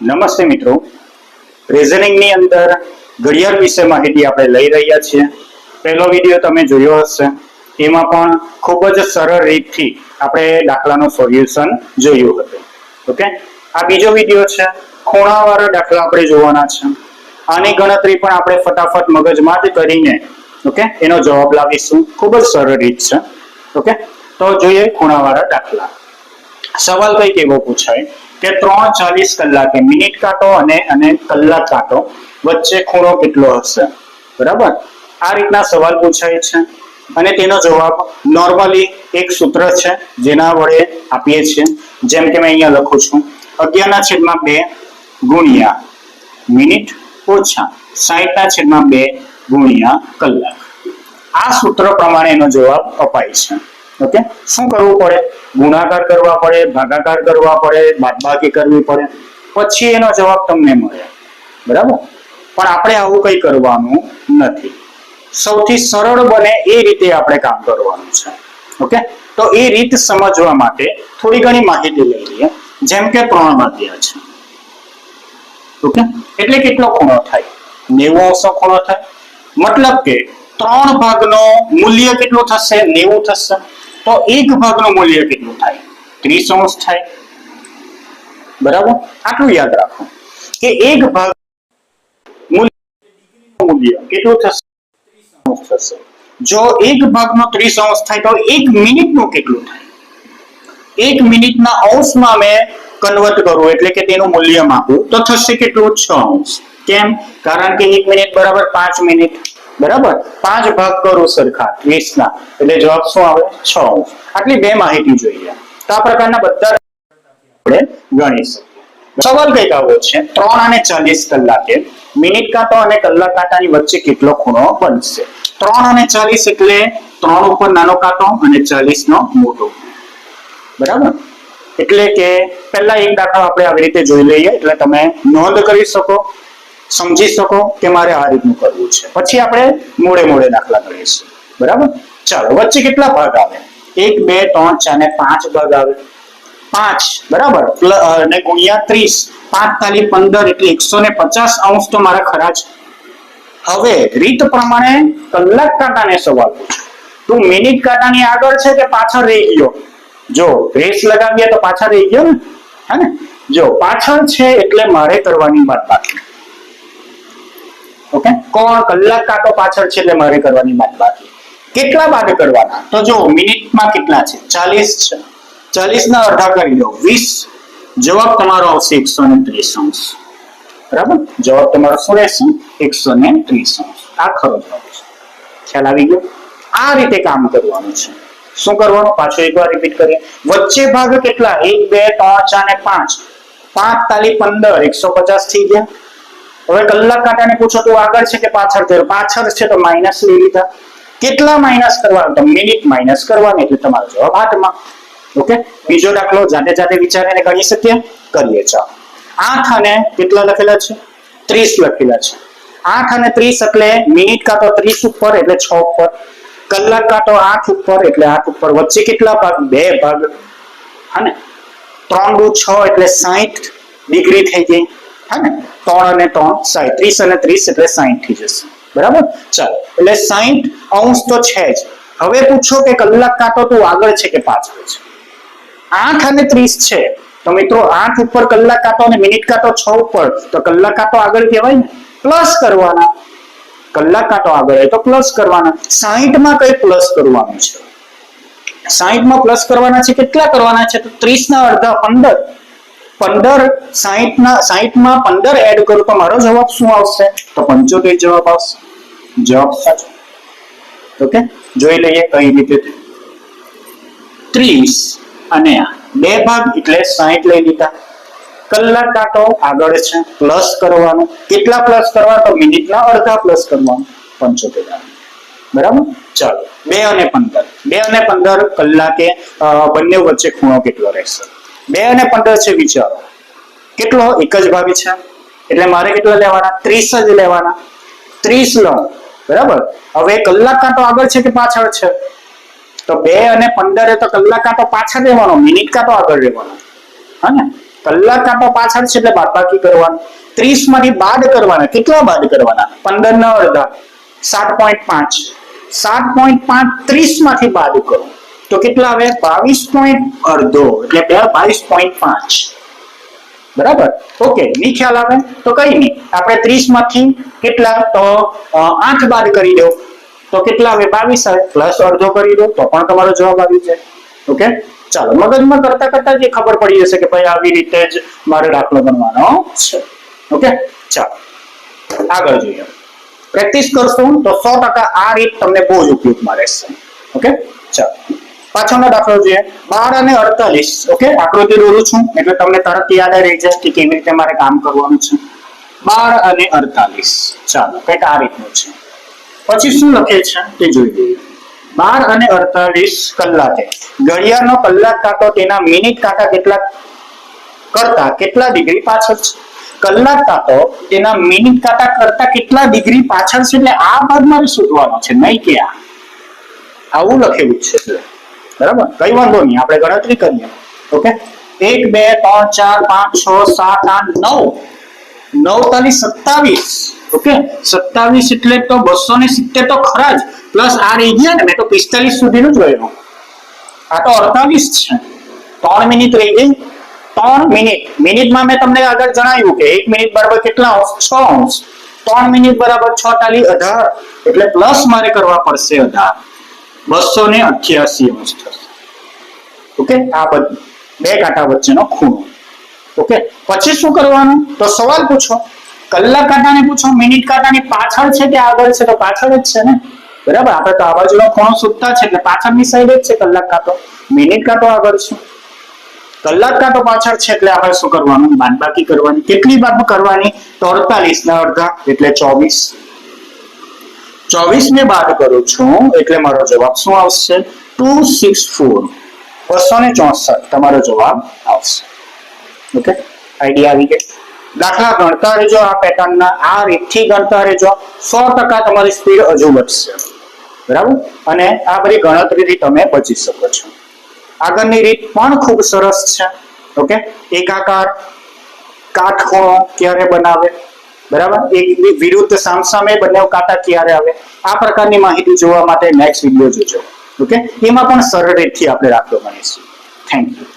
નમસ્તે મિત્રો. રિઝનિંગની અંદર ઘડિયાળ વિશે માહિતી આપણે લઈ રહ્યા છીએ. પહેલો વીડિયો તમે જોયો હશે. એમાં પણ ખૂબ જ સરળ રીતથી આપણે દાખલાનું સોલ્યુશન જોયું હતું. ઓકે આ બીજો વીડિયો છે. ખૂણાવાળા દાખલા આપણે જોવાના છે. આની ગણતરી પણ આપણે ફટાફટ મગજમાં જ કરીને ઓકે એનો જવાબ લાવીશું. ખૂબ જ સરળ રીત છે. ઓકે તો જોઈએ ખૂણાવાળા દાખલા. સવાલ કઈ કેવો પૂછાય. કે ત્રણ ચાલીસ કલાકે, મિનિટ કાંટો અને અને કલાક કાંટો વચ્ચે ખૂણો કેટલો હશે? બરાબર? આ રીતના સવાલ પૂછાય છે. અને તેનો જવાબ નોર્મલી એક સૂત્ર છે, જેના વડે આપીએ છીએ. જેમ કે મેં અહીંયા લખું છું. અગિયારના છેદમાં બે ગુણ્યા મિનિટ ઓછા સાહીઠના છેદમાં બે ગુણ્યા કલાક. આ સૂત્ર પ્રમાણે એનો જવાબ અપાય છે. ઓકે? શું કરવું પડે? ગુણાકાર કરવા પડે, ભાગાકાર કરવા પડે, બાદબાકી કરવી પડે. પછી એનો જવાબ તમને મળે. બરાબર? પણ આપણે આવું કંઈ કરવાનું નથી. સૌથી સરળ બને એ રીતે આપણે કામ કરવાનું છે. ઓકે? તો એ રીત સમજવા માટે થોડી ઘણી માહિતી લઈ લઈએ. જેમ કે ત્રણ માધ્યા છે. ઓકે? એટલે કેટલો ખૂણો થાય? નેવું અંશનો ખૂણો થાય. મતલબ કે ત્રણ ભાગનો મૂલ્ય કેટલું થશે? નેવું થશે. તો એક ભાગનું મૂલ્ય કેટલું થાય? ત્રીસ અંશ થાય. બરાબર? આટલું યાદ રાખો કે એક ભાગ મૂલ્ય કેટલું થશે? જો એક ભાગનો ત્રીસ અંશ થાય તો એક મિનિટનું કેટલું થાય? એક મિનિટના અંશમાં મેં કન્વર્ટ કરું એટલે કે તેનું મૂલ્ય માપું. તો થશે કેટલું? છ અંશ. કેમ? કારણ કે એક મિનિટ બરાબર પાંચ મિનિટ. બરાબર? પાંચ ભાગ કરો સરખા વીસ ના એટલે જવાબ શું આવે? છ આટલી બે માહિતી જોઈએ. તો આ પ્રકારના બધા આપણે ગણી શકીએ. સવાલ કંઈક આવો છે, ત્રણ અને ચાલીસ કલાકે મિનિટ કાંટો અને કલાક કાંટાની વચ્ચે કેટલો ખૂણો બનશે? ત્રણ અને ચાલીસ એટલે ત્રણ ઉપર નાનો કાંટો અને ચાલીસ નો મોટો. બરાબર? એટલે કે પહેલા એક દાખલો આપણે આવી રીતે જોઈ લઈએ, એટલે તમે નોંધ કરી શકો. સમજી શકો કે મારે આ રીતનું કરવું છે. પછી આપણે મોડે મોડે દાખલા કરીશું. બરાબર? ચાલો, વચ્ચે કેટલા ભાગ આવે? એક, બે, ત્રણ, ચાર ને પાંચ ભાગ આવે. પાંચ, બરાબર? અને ગુણ્યા ત્રીસ. પાંચ પંદર એટલે એકસો ને પચાસ અંશ તો મારા ખરા છે હવે, રીત પ્રમાણે કલાક કાંટાને સવાલ તું મિનિટ કાંટાની આગળ છે કે પાછળ રહી ગયો? જો, રેસ લગાવીએ તો પાછળ રહી ગયો ને? હે ને? જો, પાછળ છે એટલે મારે કરવાની વાત બાકી. ઓકે કોણ કલાક કાંટો પાછળ છે એટલે મારે કરવાની બાદ બાકી. કેટલા બાદ કરવાના? તો જો, મિનિટમાં કેટલા છે? ચાલીસ છે. ચાલીસ ના અડધા કરી દો. વીસ. જવાબ તમારો આવશે એકસો ને ત્રીસ અંશ બરાબર? જવાબ તમારો શું રહેશે? એકસો ને ત્રીસ અંશ આ ખરો જવાબ છે. ખ્યાલ આવી ગયો? આ રીતે કામ કરવાનું છે. શું કરવાનું? પાછું એકવાર રિપીટ કરીએ. વચ્ચે ભાગ કેટલા? એક, બે, ત્રણ, ચાર ને પાંચ. પાંચ તાલી પંદર. એકસો પચાસ થઈ ગયા. હવે કલાક કાંટાને પૂછો તો આગળ છે કે પાછળ છે? પાછળ છે તો માઇનસ લઈ લીધા. કેટલા માઇનસ કરવાનું? તો મિનિટ માઇનસ કરવાની એટલે તમારો જવાબ હાથમાં ઓકે બીજો દાખલો જાતે જાતે વિચારીને ગણી શકીએ? કરીએ. ચાલો. આઠ અને કેટલા લખેલા છે? ત્રીસ લખેલા છે. આઠ અને ત્રીસ એટલે મિનિટ કાંટો ત્રીસ ઉપર એટલે છ ઉપર. કલાક કાંટો આઠ ઉપર એટલે આઠ ઉપર. વચ્ચે કેટલા ભાગ? બે ભાગ. હા ને ત્રણ દુ છ એટલે સાહીઠ ડિગ્રી થઈ ગઈ. હા ત્રણ અને ત્રણ સાહીઠ ત્રીસ અને ત્રીસ એટલે સાહીઠ થઈ જશે. બરાબર? ચાલો. એટલે સાહીઠ અંશ તો છે જ. હવે પૂછો કે કલાક કાંટો તું આગળ છે કે પાછળ છે? આઠ અને ત્રીસ છે. તો મિત્રો, આઠ ઉપર કલાક કાંટો અને મિનિટ કાંટો છ ઉપર, તો કલાક કાંટો આગળ કહેવાય ને? પ્લસ કરવાના. કલાક કાંટો આગળ હોય તો પ્લસ કરવાના. સાહીઠમાં કઈ પ્લસ કરવાનું છે? સાહીઠમાં પ્લસ કરવાના છે, કેટલા કરવાના છે? તો ત્રીસ ના અડધા પંદર. પંદર સાહીઠ ના સાહીઠમાં પંદર એડ કરું તો મારો જવાબ શું આવશે? તો પંચોતેર જવાબ આવશે. જવાબ સાચો. ઓકે? જોઈ લઈએ કઈ રીતે. ત્રીસ અને બે ભાગ એટલે સાહીઠ લઈ લીધા. કલાક કાંટો આગળ છે પ્લસ કરવાનું. કેટલા પ્લસ કરવા? તો મિનિટના અડધા પ્લસ કરવાનું. પંચોતેર બરાબર? ચાલો. બે અને પંદર. બે અને પંદર કલાકે બંને વચ્ચે ખૂણો કેટલો રહેશે? બે અને પંદર છે વિચારો કેટલો? એક જ ભાગી છે. એટલે મારે કેટલા લેવાના? ત્રીસ જ લેવાના. ત્રીસ લો. બરાબર? હવે કલાક કાંટો આગળ છે કે પાછળ છે? તો બે અને પંદર એ તો કલાક કાંટો પાછળ રહેવાનો, મિનિટ કાંટો આગળ રહેવાનો. હા ને? કલાક કાંટો પાછળ છે એટલે બાદબાકી કરવાનું. ત્રીસમાંથી બાદ કરવાના. કેટલા બાદ કરવાના? પંદર ના અડધા. સાત પોઈન્ટ પાંચ. સાત પોઈન્ટ પાંચ ત્રીસમાંથી બાદ કરો. તો કેટલા આવે? બાવીસ પોઈન્ટ અડધો, એટલે બે બાવીસ પોઈન્ટ પાંચ. બરાબર? ઓકે ની ખ્યાલ આવે? તો કઈ નહીં. આપણે ત્રીસમાંથી કેટલા? તો આઠ બાદ કરી દો. તો કેટલા આવે? બાવીસ આવે. પ્લસ અડધો કરી દો, તો પણ તમારો જવાબ આવી જાય. ઓકે? ચાલો, મગજમાં કરતા કરતા જે ખબર પડી જશે કે ભાઈ આવી રીતે જ મારે દાખલો બનવાનો છે. ઓકે? ચાલો. આગળ જોઈએ. પ્રેક્ટિસ કરશો તો સો ટકા આ રીત તમને બહુ જ ઉપયોગમાં રહેશે. ઓકે? ચાલો. પાછળનો દાખલો જોઈએ. બાર અને અડતાલીસ ઓકે આકૃતિ દોરું છું, એટલે તમને તરત યાદ રહી જાય કે કેવી રીતે મારે કામ કરવાનું છે. બાર અને અડતાલીસ, ચાલો, કંઈક આ રીતનું છે. પછી શું લખે છે? તે જોઈ લઈએ. બાર અને અડતાલીસ કલાકે. ઘડિયાળનો કલાક કાંટો તેના મિનિટ કાંટા કેટલા કરતા કેટલા ડિગ્રી પાછળ છે? કલાક કાંટો તેના મિનિટ કાંટા કરતા કેટલા ડિગ્રી પાછળ છે? એટલે આ ભાગ મારે શોધવાનો છે. નહીં કે આ. આવું લખેલું છે. એટલે. બરાબર? કઈ વાંધો નહીં, આપણે ગણતરી કરીએ. ઓકે? એક, બે, ત્રણ, ચાર, પાંચ, છ, સાત, આઠ, નવ. નવ તાલી સત્તાવીસ. ઓકે? સત્તાવીસ એટલે તો બસો ને સિત્તેર તો ખરા જ. પ્લસ આ રહી ગયા ને, મેં તો પિસ્તાલીસ સુધીનું જ આ તો અડતાલીસ છે. ત્રણ મિનિટ રહી ગઈ. ત્રણ મિનિટ. મિનિટમાં મેં તમને આગળ જણાવ્યું કે એક મિનિટ બરાબર કેટલા અંશ? છ અંશ. ત્રણ મિનિટ બરાબર છ તાલી અઢાર. એટલે પ્લસ મારે કરવા પડશે અઢાર. બસો ને અઠ્યાસી ઓકે? આ બે કાંટા વચ્ચેનો ખૂણો. ઓકે? પછી શું કરવાનું? તો સવાલ પૂછો. કલાક કાંટાને પૂછો, મિનિટ કાંટાની પાછળ છે કે આગળ છે? તો પાછળ જ છે ને? બરાબર? આપણે તો આ બાજુનો ખૂણો શોધતા છે, એટલે પાછળની સાઈડ જ છે કલાક કાંટો. મિનિટ કાંટો આગળ છે. કલાક કાંટો પાછળ છે, એટલે આપણે શું કરવાનું? બાદબાકી કરવાની. કેટલી બાદ કરવાની? તો અડતાલીસ ના અડધા, એટલે ચોવીસ. ચોવીસ ને બાદ કરું છું, એટલે મારો જવાબ શું આવશે? Two six four. બસો ને ચોસઠ, તમારો જવાબ આવશે. ઓકે? આઈડિયા આવી ગઈ દાખલા ગણતા રહેજો આ પેટર્નના, આ રીતથી ગણતા રહેજો. સો ટકા તમારી સ્પીડ હજુ વધશે. બરાબર? અને આ બધી ગણતરીથી તમે બચી શકો છો. આગળની રીત પણ ખૂબ સરસ છે. ઓકે? એકાકાર, કાટખૂણો ક્યારે બનાવે? બરાબર? એક વિરુદ્ધ સામસામે બંને કાંટા ક્યારે આવે? આ પ્રકારની માહિતી જોવા માટે નેક્સ્ટ વીડિયો જોજો. ઓકે એમાં પણ સરળ રીતથી આપણે દાખલો ગણીશું થેન્ક યુ